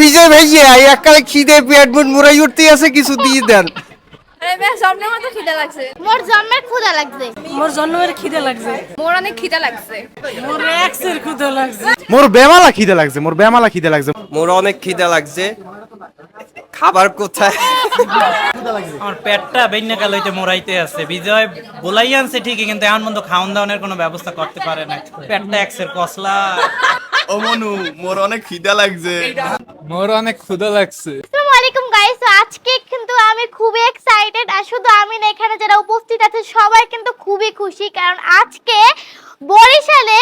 বিজয় ভাইয়া এই এককালে খিদে পেট মুট মুড়াই উঠতে আছে কিছু দিয়ে দেন। খিদে লাগছে। মোর জন্মের ক্ষুধা লাগছে। মোর জন্মের খিদে লাগছে। মোর অনেক খিদে লাগছে। মোর এক্সের ক্ষুদে লাগছে। মোর বেমালা খিদে লাগছে মোর বেমালা খিদে লাগছে। মোর অনেক খিদা লাগছে। খাবার কোথায়? আমার পেটটা বেন্যা কাল হইতে মোরাইতে আছে। বিজয় বলাই আনছে ঠিকই কিন্তু এমন মতো খাওয়ান দাওয়ানের কোনো ব্যবস্থা করতে পারে না পেটটা এক্সের কসলা। ও মনু মোর অনেক খিদা লাগছে। মোর অনেক ক্ষুধা লাগছে। আসসালামু আলাইকুম গাইস আজকে কিন্তু আমি খুবই এক্সাইটেড আর শুধু আমি না এখানে যারা উপস্থিত আছে সবাই কিন্তু খুবই খুশি কারণ আজকে বরিশালে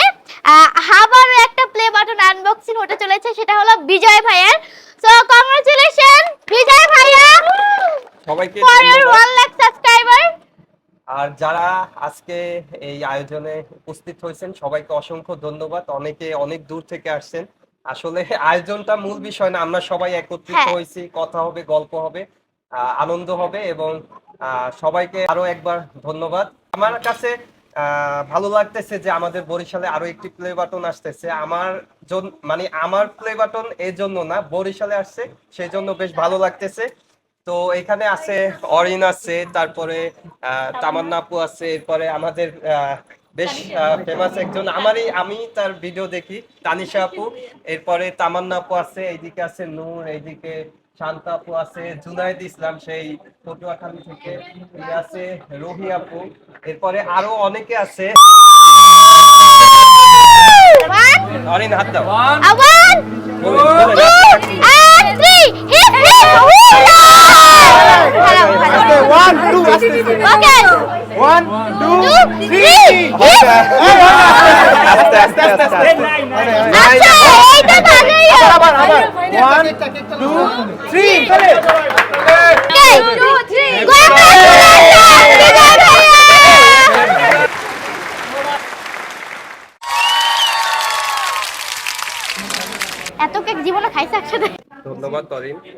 হাবারও একটা প্লে বাটন আনবক্সিং হতে চলেছে সেটা হলো বিজয় ভাইয়ের। সো কংগ্রাচুলেশন বিজয় ভাইয়া! সবাইকে ফর ইওর ধন্যবাদ। 1 লাখ সাবস্ক্রাইবার আর যারা আজকে এই আয়োজনে উপস্থিত হয়েছেন সবাইকে অসংখ্য ধন্যবাদ। অনেকে অনেক দূর থেকে আসছেন। আসলে আয়োজনটা মূল বিষয় না আমরা সবাই একত্রিত হ্যাঁ। হয়েছি কথা হবে গল্প হবে আনন্দ হবে এবং সবাইকে আরও একবার ধন্যবাদ। আমার কাছে ভালো লাগতেছে যে আমাদের বরিশালে আরও একটি প্লে বাটন আসতেছে। আমার জন- মানে আমার প্লে বাটন এই জন্য না বরিশালে আসছে সেই জন্য বেশ ভালো লাগতেছে। তো এখানে আছে অরিন আছে তারপরে আহ, তামান্না আপু আছে এরপরে আমাদের আহ, বেশ ফেমাস একজন। আমারই আমি তার ভিডিও দেখি। তানিশা আপু এরপরে তামান্না আপু আছে এইদিকে আছে নূর এইদিকে শান্তা আপু আছে জুনাইদ ইসলাম সেই পটুয়াখালী থেকে আছে রোহি আপু। এরপরে আরও অনেকে আছে। অরিন হাত দাও। ওয়ান বলে- বলে আস্তে আস্তে আস্তে আস্তে আচ্ছা এইটা তো আবার আবার one two three Okay, two, three. Congratulations, Bijoy এত কেক জীবনে খাইছে একসাথে ধন্যবাদ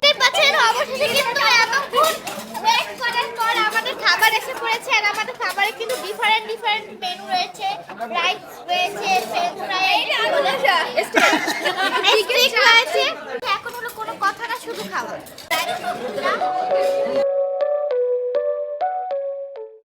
দেখতে অবশেষে রাইস রয়েছে ফ্রেঞ্চ ফ্রাই এখন হলো কোনো কথা না শুধু খাওয়া।